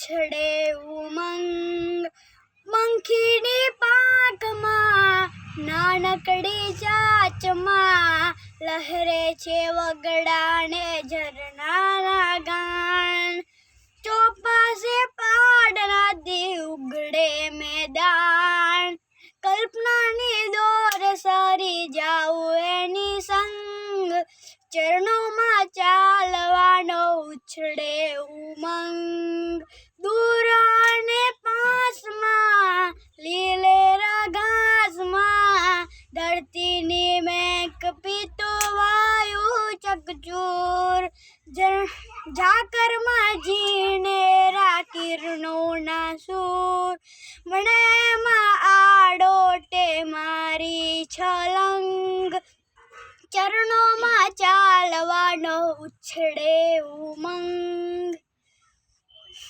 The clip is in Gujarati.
છડે ઉમંગ. મંખીની પાંખમાં નાનકડી ચાચમાં, લહેરે છે વગડાને ઝરણાના ગાણ ચોપાસે પાડના દી ઉગડે મેદાન. કલ્પનાની દોર સારી જાઉં એની સંગ. ચરણોમાં ચાલવાનો ઉછળે ઉમંગ. ધરતીની મેક પીતો વાયુ ચકચૂર. ઝાકરમાં ઝાકરમાં ઝીણેરા કિરણોના સૂર મણેમાં આડોટે મારી છલંગ. ચરણોમાં ચાલવાનો ઉછળે ઉમંગ.